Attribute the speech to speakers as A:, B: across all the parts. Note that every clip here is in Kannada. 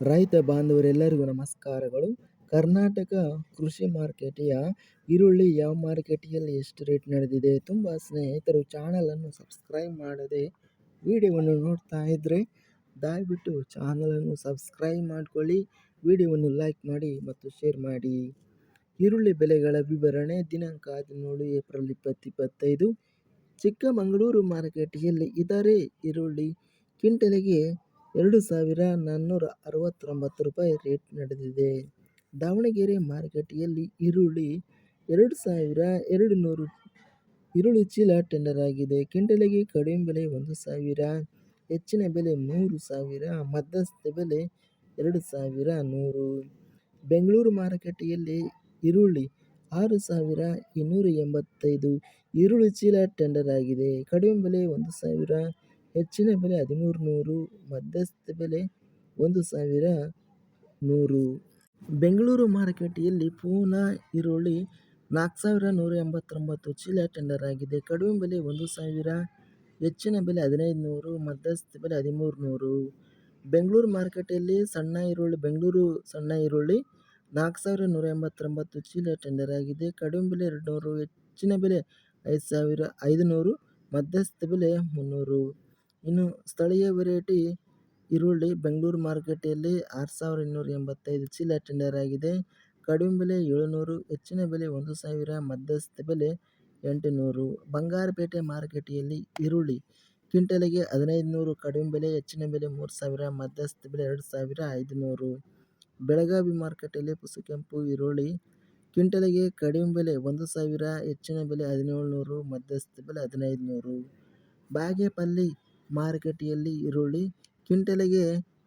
A: ರೈತ ಬಾಂಧವರೆಲ್ಲರಿಗೂ ನಮಸ್ಕಾರಗಳು. ಕರ್ನಾಟಕ ಕೃಷಿ ಮಾರ್ಕೆಟಿಯ ಈರುಳ್ಳಿ ಯಾವ ಮಾರ್ಕೆಟಿಯಲ್ಲಿ ಎಷ್ಟು ರೇಟ್ ನಡೆದಿದೆ ತುಂಬ ಸ್ನೇಹಿತರು ಚಾನಲನ್ನು ಸಬ್ಸ್ಕ್ರೈಬ್ ಮಾಡದೆ ವಿಡಿಯೋವನ್ನು ನೋಡ್ತಾ ಇದ್ದರೆ ದಯವಿಟ್ಟು ಚಾನಲನ್ನು ಸಬ್ಸ್ಕ್ರೈಬ್ ಮಾಡಿಕೊಳ್ಳಿ, ವಿಡಿಯೋವನ್ನು ಲೈಕ್ ಮಾಡಿ ಮತ್ತು ಶೇರ್ ಮಾಡಿ. ಈರುಳ್ಳಿ ಬೆಲೆಗಳ ವಿವರಣೆ ದಿನಾಂಕ ಹದಿನೇಳು ಏಪ್ರಿಲ್ ಇಪ್ಪತ್ತಿಪ್ಪತ್ತೈದು ಚಿಕ್ಕಮಗಳೂರು ಮಾರ್ಕೆಟಿಯಲ್ಲಿ ಇದರೇ ಈರುಳ್ಳಿ ಕ್ವಿಂಟಲಿಗೆ ಎರಡು ಸಾವಿರ ನಾನ್ನೂರ ಅರವತ್ತೊಂಬತ್ತು ರೂಪಾಯಿ ರೇಟ್ ನಡೆದಿದೆ. ದಾವಣಗೆರೆ ಮಾರುಕಟ್ಟೆಯಲ್ಲಿ ಈರುಳ್ಳಿ ಎರಡು ಸಾವಿರ ಎರಡು ನೂರು ಈರುಳ್ಳಿ ಚೀಲ ಟೆಂಡರ್ ಆಗಿದೆ. ಕ್ವಿಂಟಲಿಗೆ ಕಡಿಮೆ ಬೆಲೆ ಒಂದು ಸಾವಿರ, ಹೆಚ್ಚಿನ ಬೆಲೆ ಮೂರು ಸಾವಿರ, ಮಧ್ಯಸ್ಥ ಬೆಲೆ ಎರಡು ಸಾವಿರ ನೂರು. ಬೆಂಗಳೂರು ಮಾರುಕಟ್ಟೆಯಲ್ಲಿ ಈರುಳ್ಳಿ ಆರು ಸಾವಿರ ಇನ್ನೂರ ಎಂಬತ್ತೈದು ಈರುಳ್ಳಿ ಚೀಲ ಟೆಂಡರ್ ಆಗಿದೆ. ಕಡಿಮೆ ಬೆಲೆ ಒಂದು ಸಾವಿರ ಹೆಚ್ಚಿನ ಬೆಲೆ ಹದಿಮೂರು ನೂರು ಮಧ್ಯಸ್ಥ ಬೆಲೆ ಒಂದು ಸಾವಿರ ನೂರು. ಬೆಂಗಳೂರು ಮಾರುಕಟ್ಟೆಯಲ್ಲಿ ಪೂನಾ ಈರುಳ್ಳಿ ನಾಲ್ಕು ಸಾವಿರ ನೂರ ಎಂಬತ್ತೊಂಬತ್ತು ಚೀಲ ಟೆಂಡರ್ ಆಗಿದೆ. ಕಡಿಮೆ ಬೆಲೆ ಒಂದು ಸಾವಿರ, ಹೆಚ್ಚಿನ ಬೆಲೆ ಹದಿನೈದು ನೂರು ಮಧ್ಯಸ್ಥ ಬೆಲೆ ಹದಿಮೂರು ನೂರು ಬೆಂಗಳೂರು ಮಾರುಕಟ್ಟೆಯಲ್ಲಿ ಸಣ್ಣ ಈರುಳ್ಳಿ, ಬೆಂಗಳೂರು ಸಣ್ಣ ಈರುಳ್ಳಿ ನಾಲ್ಕು ಸಾವಿರ ನೂರ ಎಂಬತ್ತೊಂಬತ್ತು ಚೀಲ ಟೆಂಡರ್ ಆಗಿದೆ. ಕಡಿಮೆ ಬೆಲೆ ಎರಡು ನೂರು ಹೆಚ್ಚಿನ ಬೆಲೆ ಐದು ಸಾವಿರ ನೂರು ಮಧ್ಯಸ್ಥ ಬೆಲೆ ಮುನ್ನೂರು. ಇನ್ನು ಸ್ಥಳೀಯ ವೆರೈಟಿ ಈರುಳ್ಳಿ ಬೆಂಗಳೂರು ಮಾರುಕಟ್ಟೆಯಲ್ಲಿ ಆರು ಸಾವಿರ ಇನ್ನೂರ ಎಂಬತ್ತೈದು ಚೀಲ ಟೆಂಡರ್ ಆಗಿದೆ. ಕಡಿಮೆ ಬೆಲೆ ಏಳುನೂರು, ಹೆಚ್ಚಿನ ಬೆಲೆ ಒಂದು ಸಾವಿರ, ಮಧ್ಯಸ್ಥ ಬೆಲೆ ಎಂಟುನೂರು. ಬಂಗಾರಪೇಟೆ ಮಾರುಕಟ್ಟೆಯಲ್ಲಿ ಈರುಳ್ಳಿ ಕ್ವಿಂಟಲಿಗೆ ಹದಿನೈದು ನೂರು ಕಡಿಮೆ ಬೆಲೆ, ಹೆಚ್ಚಿನ ಬೆಲೆ ಮೂರು ಸಾವಿರ, ಮಧ್ಯಸ್ಥ ಬೆಲೆ ಎರಡು ಸಾವಿರ ಐದುನೂರು. ಬೆಳಗಾವಿ ಮಾರುಕಟ್ಟೆಯಲ್ಲಿ ಪುಸುಕೆಂಪು ಈರುಳ್ಳಿ ಕ್ವಿಂಟಲಿಗೆ ಕಡಿಮೆ ಬೆಲೆ ಒಂದು ಸಾವಿರ, ಹೆಚ್ಚಿನ ಬೆಲೆ ಹದಿನೇಳು ನೂರು ಮಧ್ಯಸ್ಥ ಬೆಲೆ ಹದಿನೈದು ನೂರು ಬಾಗೇಪಲ್ಲಿ ಮಾರುಕಟ್ಟೆಯಲ್ಲಿ ಈರುಳ್ಳಿ. ಕ್ವಿಂಟಲಿಗೆ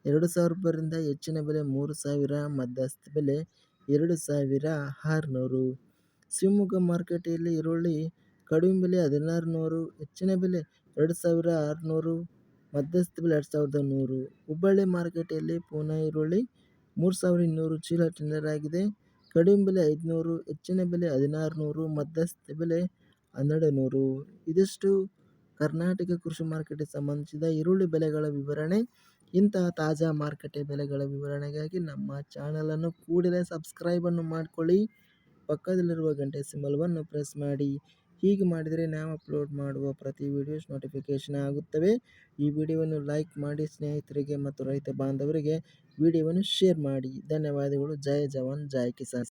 A: ಎರಡು ಸಾವಿರ ರೂಪಾಯಿಯಿಂದ ಹೆಚ್ಚಿನ ಬೆಲೆ ಮೂರು ಸಾವಿರ, ಮಧ್ಯಸ್ಥ ಬೆಲೆ ಎರಡು ಸಾವಿರ ಆರುನೂರು. ಶಿವಮೊಗ್ಗ ಮಾರುಕಟ್ಟೆಯಲ್ಲಿ ಈರುಳ್ಳಿ ಕಡಿಮೆ ಬೆಲೆ ಹದಿನಾರು ನೂರು ಹೆಚ್ಚಿನ ಬೆಲೆ ಎರಡು ಸಾವಿರ ಆರುನೂರು, ಮಧ್ಯಸ್ಥ ಬೆಲೆ ಎರಡು ಸಾವಿರದ ನೂರು. ಹುಬ್ಬಳ್ಳಿ ಮಾರುಕಟ್ಟೆಯಲ್ಲಿ ಪೂನಾ ಈರುಳ್ಳಿ ಮೂರು ಸಾವಿರ ಇನ್ನೂರು ಚೀಲ ಟೆಂಡರ್ ಆಗಿದೆ. ಕಡಿಮೆ ಬೆಲೆ ಐದುನೂರು, ಹೆಚ್ಚಿನ ಬೆಲೆ ಹದಿನಾರು ನೂರು ಮಧ್ಯಸ್ಥ ಬೆಲೆ ಹನ್ನೆರಡು ನೂರು ಇದಿಷ್ಟು ಕರ್ನಾಟಕ ಕೃಷಿ ಮಾರುಕಟ್ಟೆಗೆ ಸಂಬಂಧಿಸಿದ ಈರುಳ್ಳಿ ಬೆಲೆಗಳ ವಿವರಣೆ, ಇಂತಹ ತಾಜಾ ಮಾರುಕಟ್ಟೆ ಬೆಲೆಗಳ ವಿವರಣೆಗಾಗಿ ನಮ್ಮ ಚಾನಲನ್ನು ಕೂಡಲೇ ಸಬ್ಸ್ಕ್ರೈಬನ್ನು ಮಾಡಿಕೊಳ್ಳಿ. ಪಕ್ಕದಲ್ಲಿರುವ ಗಂಟೆ ಸಿಂಬಲ್ವನ್ನು ಪ್ರೆಸ್ ಮಾಡಿ. ಹೀಗೆ ಮಾಡಿದರೆ ನಾವು ಅಪ್ಲೋಡ್ ಮಾಡುವ ಪ್ರತಿ ವಿಡಿಯೋಸ್ ನೋಟಿಫಿಕೇಷನ್ ಆಗುತ್ತವೆ. ಈ ವಿಡಿಯೋವನ್ನು ಲೈಕ್ ಮಾಡಿ, ಸ್ನೇಹಿತರಿಗೆ ಮತ್ತು ರೈತ ಬಾಂಧವರಿಗೆ ವಿಡಿಯೋವನ್ನು ಶೇರ್ ಮಾಡಿ. ಧನ್ಯವಾದಗಳು. ಜೈ ಜವಾನ್. ಜೈ ಕಿಸಾನ್.